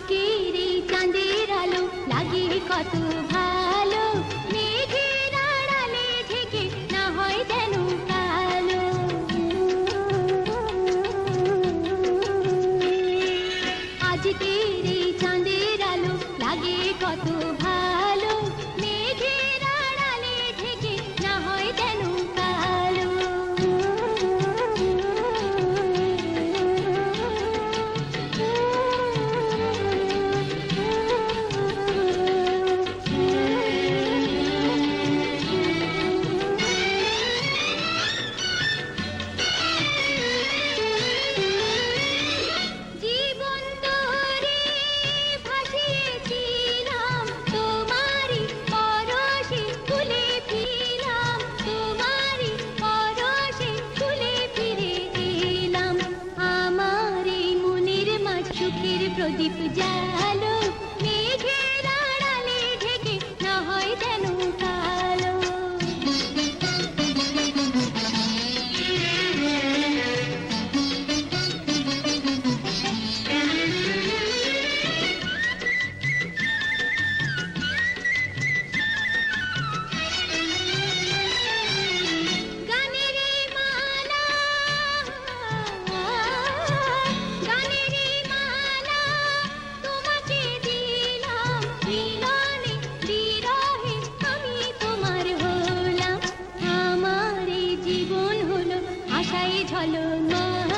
ঝিকির চাঁদের আলো লাগে কত ভালো। মেঘের আড়ালে থেকে না হয় আজ তেরে deep, deep, deep. ঝলমল